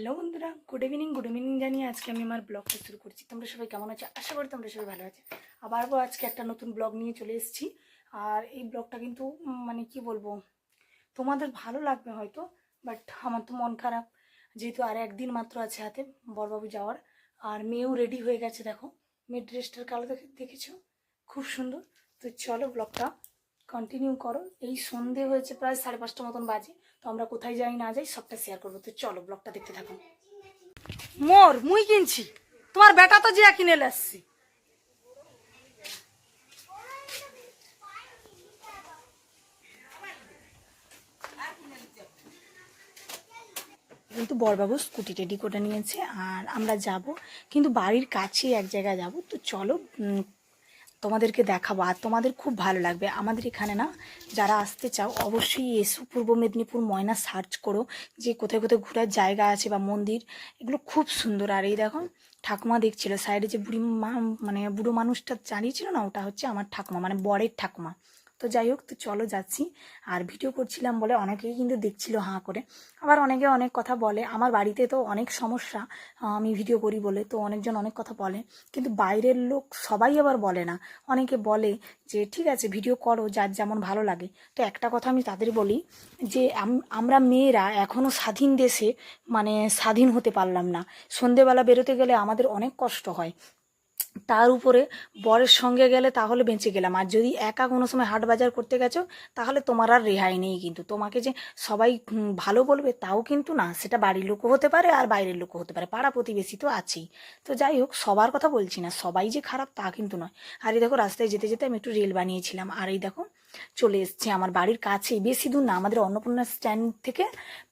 Hello বন্ধুরা good evening good evening জানিয়ে আজকে আমি আমার ব্লগটা শুরু করছি। তোমরা সবাই কেমন আছো? আশা করি তোমরা সবাই ভালো আছে। আবারও আজকে একটা নতুন ব্লগ নিয়ে চলে এসেছি। আর এই ব্লগটা কিন্তু মানে কি বলব, তোমাদের ভালো লাগবে হয়তো বাট আমার তো মন খারাপ। যেহেতু আর একদিন মাত্র আছে হাতে, বরবাবু যাওয়ার। আর মেয়েও রেডি হয়ে গেছে, দেখো। মেয়ের ড্রেসটার কালো দেখে, দেখেছ? খুব সুন্দর। তো চলো ব্লগটা কন্টিনিউ করো। এই সন্ধে হয়েছে প্রায় সাড়ে পাঁচটা মতন বাজে। তো আমরা কোথায় যাই না যাই সবটা শেয়ার করব। তো চলো ব্লগটা দেখতে থাকো। মোর, মুই কিনছি। তোমার বেটা তো জিয়া কিনে আসছি। কিন্তু বরবাবু স্কুটি রেডি করে নিয়েছে, আর আমরা যাব। কিন্তু বাড়ির কাছে এক জায়গায় যাব। তো চলো তোমাদেরকে দেখাবো আর তোমাদের খুব ভালো লাগবে। আমাদের এখানে না, যারা আসতে চাও, অবশ্যই এসো। পূর্ব মেদিনীপুর ময়না সার্চ করো। যে কোথায় কোথায় ঘোরার জায়গা আছে বা মন্দির, এগুলো খুব সুন্দর। আর এই দেখো, ঠাকুমা দেখছিল সাইডে যে বুড়ি মা মানে বুড়ো মানুষটা জানিয়েছিল না, ওটা হচ্ছে আমার ঠাকুমা মানে বরের ঠাকুমা। তো যাই হোক, তো চলো যাচ্ছি। আর ভিডিও করছিলাম বলে অনেকেই কিন্তু দেখছিল হাঁ করে। আবার অনেকে অনেক কথা বলে। আমার বাড়িতে তো অনেক সমস্যা আমি ভিডিও করি বলে। তো অনেকজন অনেক কথা বলে। কিন্তু বাইরের লোক সবাই আবার বলে না। অনেকে বলে যে, ঠিক আছে, ভিডিও করো, যার যেমন ভালো লাগে। তো একটা কথা আমি তাদের বলি যে আমরা মেয়েরা এখনও স্বাধীন দেশে মানে স্বাধীন হতে পারলাম না। সন্ধেবেলা বেরোতে গেলে আমাদের অনেক কষ্ট হয়। তার উপরে বরের সঙ্গে গেলে তাহলে বেঁচে গেলাম। আর যদি একা কোনো সময় হাট বাজার করতে গেছো, তাহলে তোমার আর রেহাই নেই কিন্তু। তোমাকে যে সবাই ভালো বলবে তাও কিন্তু না। সেটা বাড়ির লোকও হতে পারে আর বাইরের লোকও হতে পারে। পাড়া প্রতিবেশী তো আছেই। তো যাই হোক, সবার কথা বলছি না। সবাই যে খারাপ তা কিন্তু নয়। আর এই দেখো, রাস্তায় যেতে যেতে আমি একটু রেল বানিয়েছিলাম। আর এই দেখো চলে এসছে আমার বাড়ির কাছে বেশি দূর না, আমাদের অন্নপূর্ণা স্ট্যান্ড থেকে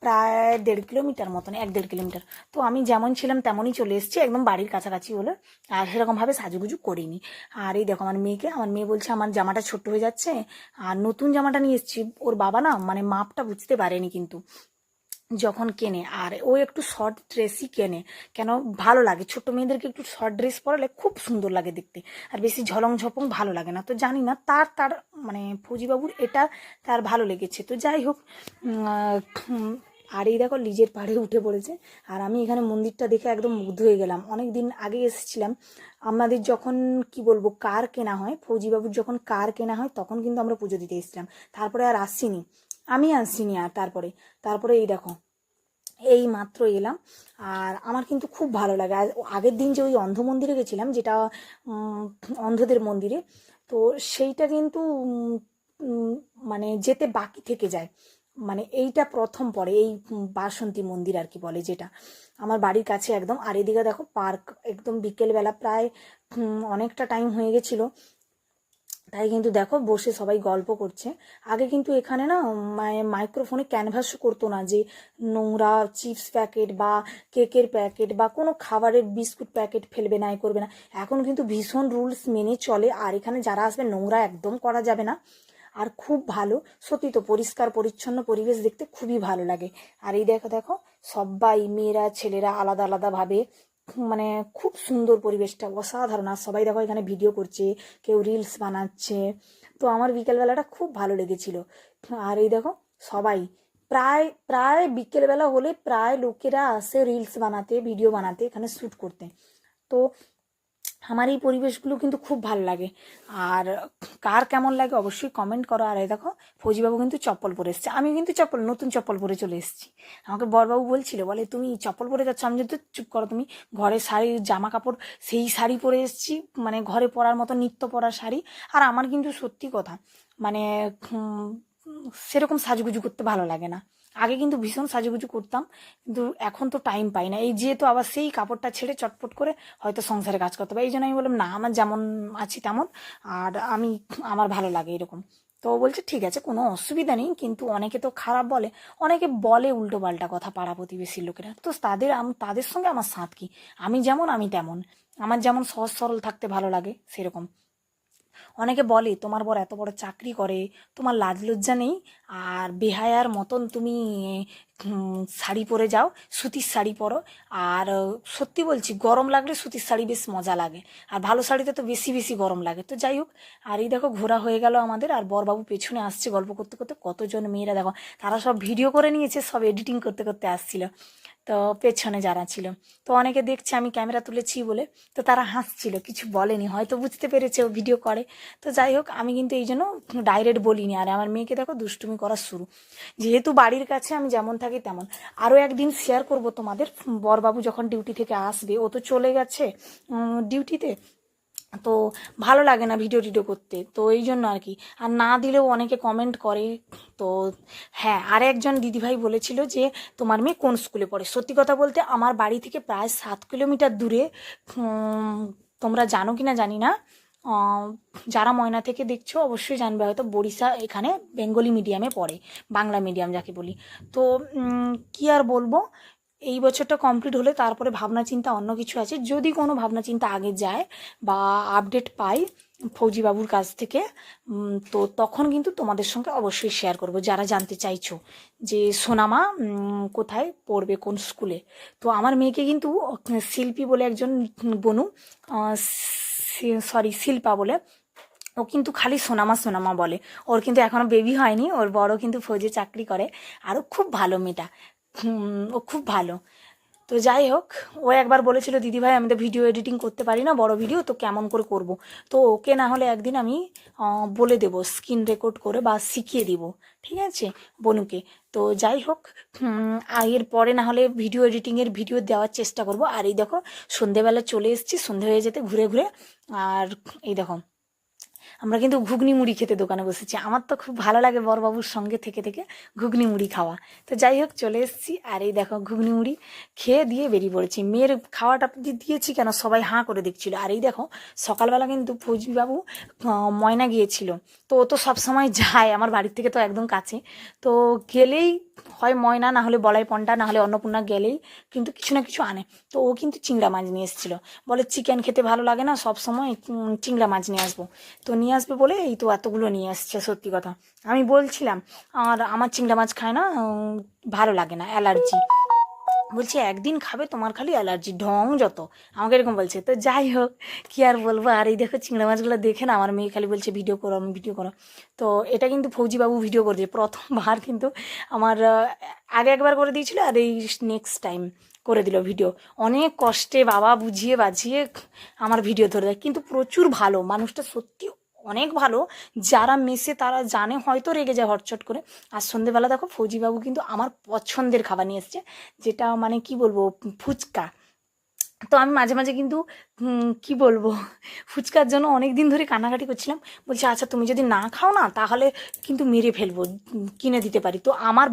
প্রায় দেড় কিলোমিটার মতন, এক দেড় কিলোমিটার। তো আমি যেমন ছিলাম তেমনই চলে এসছি, একদম বাড়ির কাছাকাছি হলো আর সেরকমভাবে সাজুগুজু করিনি। আর এই দেখো, আমার মেয়েকে, আমার মেয়ে বলছে, আমার জামাটা ছোট্ট হয়ে যাচ্ছে, আর নতুন জামাটা নিয়ে এসছি। ওর বাবা না মানে মাপটা বুঝতে পারেনি কিন্তু। যখন কেনে, আর ও একটু শর্ট ড্রেসই কেনে, কেন ভালো লাগে। ছোট মেয়েদেরকে একটু শর্ট ড্রেস পরালে খুব সুন্দর লাগে দেখতে, আর বেশি ঝলং ঝপং ভালো লাগে না। তো জানি না, তার তার মানে ফৌজিবাবুর এটা তার ভালো লেগেছে। তো যাই হোক আর এই দেখো লিজের পাড়ে উঠে পড়েছে, আর আমি এখানে মন্দিরটা দেখে একদম মুগ্ধ হয়ে গেলাম। অনেক দিন আগে এসেছিলাম, আমাদের যখন, কি বলব, কার কেনা হয়, ফৌজিবাবুর যখন কার কেনা হয়, তখন কিন্তু আমরা পুজো দিতে এসেছিলাম। তারপরে আর আসছিনি আমি আসছিনি আর তারপরে তারপরে এই দেখো, এই মাত্র এলাম। আর আমার কিন্তু খুব ভালো লাগে। আগের দিন যে ওই অন্ধ মন্দিরে গেছিলাম, যেটা অন্ধদের মন্দিরে, তো সেইটা কিন্তু মানে যেতে বাকি থেকে যায়। মানে এইটা প্রথম পরে, এই বাসন্তী মন্দির আর কি বলে যেটা। আমার বাড়ির কাছে একদম। আর এদিকে দেখো, পার্ক একদম বিকেলবেলা প্রায় অনেকটা টাইম হয়ে গেছিল। তাই কিন্তু দেখো বসে সবাই গল্প করছে। আগে কিন্তু এখানে না মাইক্রোফোনে ক্যানভাস করতো না যে নোংরা চিপস প্যাকেট বা কেকের প্যাকেট বা কোনো খাবারের বিস্কুট প্যাকেট ফেলবে না, এ করবে না। এখন কিন্তু ভীষণ রুলস মেনে চলে আর এখানে যারা আসবে নোংরা একদম করা যাবে না। আর খুব ভালো, সত্যি তো পরিষ্কার, পরিচ্ছন্ন পরিবেশ দেখতে খুবই ভালো লাগে। আর এই দেখো দেখো সবাই মেয়েরা, ছেলেরা আলাদা আলাদাভাবে মানে খুব সুন্দর পরিবেশটা, অসাধারণ। আর সবাই দেখো এখানে ভিডিও করছে, কেউ রিলস বানাচ্ছে। তো আমার বিকেলবেলাটা খুব ভালো লেগেছিল। আর এই দেখো, সবাই প্রায় প্রায় বিকেলবেলা হলে প্রায় লোকেরা আসে রিলস বানাতে ভিডিও বানাতে, এখানে শ্যুট করতে। তো আমার এই পরিবেশগুলো কিন্তু খুব ভালো লাগে। আর কার কেমন লাগে অবশ্যই কমেন্ট করো। আর এই দেখো, ফৌজিবাবু কিন্তু চপ্পল পরে এসছে। আমি কিন্তু চপ্পল, নতুন চপ্পল পরে চলে এসেছি। আমাকে বরবাবু বলছিল, বলে, তুমি চপ্পল পরে যাচ্ছ? আমি যদি চুপ করো, তুমি ঘরে শাড়ি জামা কাপড় সেই শাড়ি পরে এসেছি। মানে ঘরে পরার মতো নিত্য পরার শাড়ি। আর আমার কিন্তু সত্যি কথা মানে সেরকম সাজুগুজু করতে ভালো লাগে না। আগে কিন্তু ভীষণ সাজুগুজু করতাম, কিন্তু এখন তো টাইম পাই না। এই যেহেতু আবার সেই কাপড়টা ছেড়ে চটপট করে হয়তো সংসারে কাজ করতে হবে। এই জন্য আমি বললাম, না, আমার যেমন আছি তেমন, আর আমি, আমার ভালো লাগে এরকম। তো বলছে, ঠিক আছে, কোনো অসুবিধা নেই, কিন্তু অনেকে তো খারাপ বলে, অনেকে বলে উল্টো পাল্টা কথা পাড়া প্রতিবেশীর লোকেরা। তো তাদের তাদের সঙ্গে আমার সাঁত কি আমি যেমন, আমি তেমন। আমার যেমন সহজ সরল থাকতে ভালো লাগে, সেরকম। অনেকে বলে, তোমার বর এত বড় চাকরি করে, তোমার লাজ লজ্জা নেই? আর বেহায়ার মতন তুমি শাড়ি পরে যাও, সুতির শাড়ি পরো। আর সত্যি বলছি, গরম লাগলে সুতির শাড়ি বেশ মজা লাগে। আর ভালো শাড়িতে তো বেশি বেশি গরম লাগে। তো যাই হোক, আর এই দেখো, ঘোরা হয়ে গেল আমাদের। আর বরবাবু পেছনে আসছে গল্প করতে করতে। কতজন মেয়েরা দেখো, তারা সব ভিডিও করে নিয়েছে, সব এডিটিং করতে করতে আসছিল। তো পেছনে যারা ছিল। তো অনেকে দেখছে আমি ক্যামেরা তুলেছি বলে, তো তারা হাসছিল, কিছু বলেনি, হয়তো বুঝতে পেরেছে ও ভিডিও করে। তো যাই হোক, আমি কিন্তু এই জন্য ডাইরেক্ট বলিনি। আর আমার মেয়েকে দেখো, দুষ্টুমি করা শুরু। যেহেতু বাড়ির কাছে আমি যেমন থাকি তেমন। আরও একদিন শেয়ার করব তোমাদের। বরবাবু যখন ডিউটি থেকে আসবে, ও তো চলে গেছে ডিউটিতে তো ভালো লাগে না ভিডিও টিডিও করতে। তো এই জন্য আর কি। আর না দিলেও অনেকে কমেন্ট করে। তো হ্যাঁ আর একজন দিদিভাই বলেছিল যে, তোমার মেয়ে কোন স্কুলে পড়ে? সত্যি কথা বলতে আমার বাড়ি থেকে প্রায় সাত কিলোমিটার দূরে। তোমরা জানো কি না জানি না। যারা ময়না থেকে দেখছ অবশ্যই জানবে, হয়তো বরিশা এখানে বেঙ্গলি মিডিয়ামে পড়ে। বাংলা মিডিয়াম যাকে বলি। তো কি আর বলব? এই বছরটা কমপ্লিট হলে তারপরে ভাবনা চিন্তা অন্য কিছু আছে। যদি কোনো ভাবনা চিন্তা আগে যায় বা আপডেট পাই ফৌজি বাবুর কাছ থেকে তো তখন কিন্তু তোমাদের সঙ্গে অবশ্যই শেয়ার করব। যারা জানতে চাইছো যে সোনামা কোথায় পড়বে, কোন স্কুলে তো আমার মেয়েকে কিন্তু শিল্পী বলে একজন বনু সরি শিল্পা বলে। ও কিন্তু খালি সোনামা সোনামা বলে। ওর কিন্তু এখনও বেবি হয়নি, ওর বড় কিন্তু ফৌজে চাকরি করে। আরও খুব ভালো মেয়েটা। ও খুব ভালো। তো যাই হোক, ও একবার বলেছিল দিদিভাই আমি তো ভিডিও এডিটিং করতে পারি না, বড় ভিডিও তো কেমন করে করব? তো ওকে না হলে একদিন আমি বলে দেব স্ক্রিন রেকর্ড করে বা শিখিয়ে দিব, ঠিক আছে, বনুকে। তো যাই হোক এর পরে না হলে ভিডিও এডিটিংয়ের ভিডিও দেওয়ার চেষ্টা করব। আর এই দেখো, সন্ধেবেলা চলে এসেছি, সন্ধে হয়ে যেতে ঘুরে ঘুরে, আর এই দেখো আমরা কিন্তু ঘুগনি মুড়ি খেতে দোকানে বসেছি। আমার তো খুব ভালো লাগে বরবাবুর সঙ্গে থেকে থেকে ঘুগনি মুড়ি খাওয়া। তো যাই হোক চলে এসেছি। আর এই দেখো ঘুগনি মুড়ি খেয়ে দিয়ে বেরিয়ে পড়েছি। মেয়ের খাওয়াটা দিয়েছি কেন সবাই হাঁ করে দেখছিল। আর এই দেখো সকালবেলা কিন্তু আহ, ময়না গিয়েছিল। তো ও তো সবসময় যায় আমার বাড়ির থেকে তো একদম কাছে। তো গেলেই হয় ময়না না হলে বলাই পন্ডা না হলে অন্নপূর্ণা গেলেই কিন্তু কিছু না কিছু আনে। তো ও কিন্তু চিংড়া মাছ নিয়ে এসেছিল। বলে চিকেন খেতে ভালো লাগে না সব সময় চিংড়া মাছ নিয়ে আসব। তো নিয়ে আসবে বলে এই তো এতগুলো নিয়ে আসছে, সত্যি কথা। আমি বলছিলাম, আর আমার চিংড়া মাছ খায় না ভালো লাগে না, অ্যালার্জি। বলছে, একদিন খাবে তোমার খালি অ্যালার্জি, ঢং যত। আমাকে এরকম বলছে, তো যাই হোক, কি আর বলব? আর এই দেখো চিংড়া মাছগুলো দেখে না, আমার মেয়ে খালি বলছে, ভিডিও করো, আমি ভিডিও করো। তো এটা কিন্তু ফৌজিবাবু ভিডিও করছে, প্রথমবার কিন্তু আমার আগে একবার করে দিয়েছিল, আর এই নেক্সট টাইম করে দিল ভিডিও। অনেক কষ্টে বাবা বুঝিয়ে বাঝিয়ে আমার ভিডিও ধরে দেয়, কিন্তু প্রচুর ভালো, মানুষটা সত্যি অনেক ভালো। যারা মেসে তারা জানে হয়তো রেগে যায় হটচট করে। আর সন্ধেবেলা দেখো ফৌজিবাবু কিন্তু আমার পছন্দের খাবার নিয়ে এসছে, যেটা মানে কি বলব, ফুচকা। তো আমি মাঝে মাঝে কিন্তু কি বলব, ফুচকার জন্য অনেক দিন ধরে কান্নাকাটি করছিলাম। বলছি আচ্ছা তুমি যদি না খাও না, তাহলে কিন্তু মেরে ফেলব, কিনে দিতে পারি। তো আমার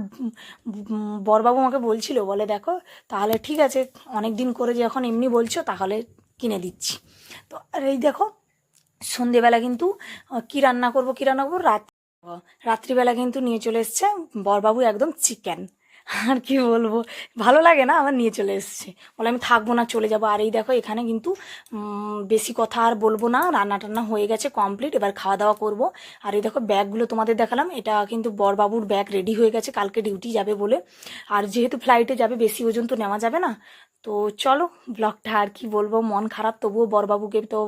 বরবাবু আমাকে বলছিল, বলে, দেখো, তাহলে ঠিক আছে অনেক দিন করে যখন এমনি বলছো, তাহলে কিনে দিচ্ছি। তো আর এই দেখো সন্ধেবেলা কিন্তু কি রান্না করব, কি রান্না করব? রাত রাত্রিবেলা কিন্তু নিয়ে চলে এসছে বরবাবু একদম চিকেন আর কি বলব? ভালো লাগে না? আমার নিয়ে চলে এসছে। বলে আমি থাকব না, চলে যাব। আর এই দেখো, এখানে কিন্তু বেশি কথা আর বলব না। রান্না টান্না হয়ে গেছে কমপ্লিট এবার খাওয়া দাওয়া করব। আর এই দেখো, ব্যাগগুলো তোমাদের দেখালাম। এটা কিন্তু বরবাবুর ব্যাগ রেডি হয়ে গেছে। কালকে ডিউটি যাবে বলে। আর যেহেতু ফ্লাইটে যাবে, বেশি ওজন তো নেওয়া যাবে না। তো চলো ব্লগটা আর কি বলব? মন খারাপ, তবুও বরবাবুকে তো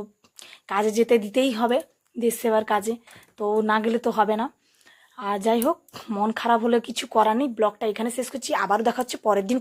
কাজে যেতে দিতেই হবে, দেশ সেবার কাজে। তো না গেলে তো হবে না। আর যাই হোক, মন খারাপ হলে কিছু করার নেই। ব্লগটা এখানে শেষ করছি। আবারও দেখা হচ্ছে পরের দিন।